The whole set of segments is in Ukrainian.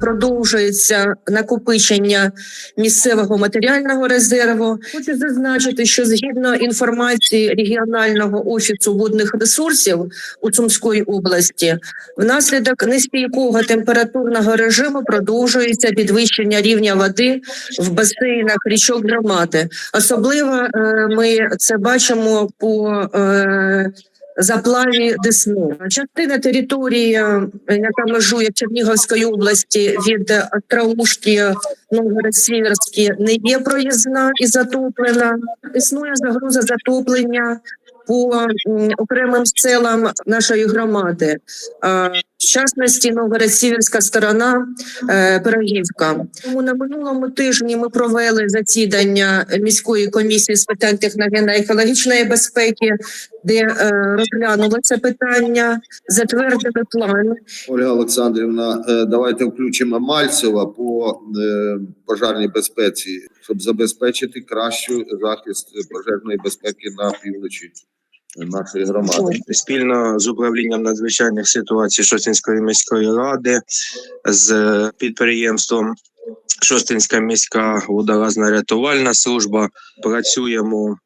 продовжується накопичення місцевого матеріального резерву. Хочу зазначити, що згідно інформації регіонального офісу водних ресурсів у Сумської області, внаслідок нестійкого температурного режиму продовжується підвищення рівня води в басейнах річок громади. Особливо е, ми це бачимо по е, заплаві Десни. Частина території, е, яка межує Чернігівської області від Траушки Новгород-Сіверські, не є проїзна і затоплена. Існує загроза затоплення по окремим селам нашої громади. В частності Новгород-Сіверська сторона е, Пирогівка. Тому на минулому тижні ми провели засідання міської комісії з питань техногенно-екологічної безпеки, де е, розглянули це питання, затвердили план. Ольга Олександрівна, е, давайте включимо Мальцева по е, пожежній безпеці, щоб забезпечити кращу захист пожежної безпеки на півночі нашої громади. спільно з управлінням надзвичайних ситуацій Шостинської міської ради з підприємством Шостинська міська водолазна рятувальна служба працюємо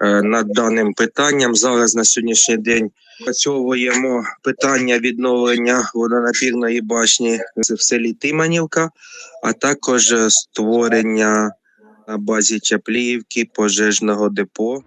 е, над даним питанням. Зараз на сьогоднішній день працьовуємо питання відновлення водонапірної башні в селі Тиманівка, а також створення на базі Чапліївки пожежного депо.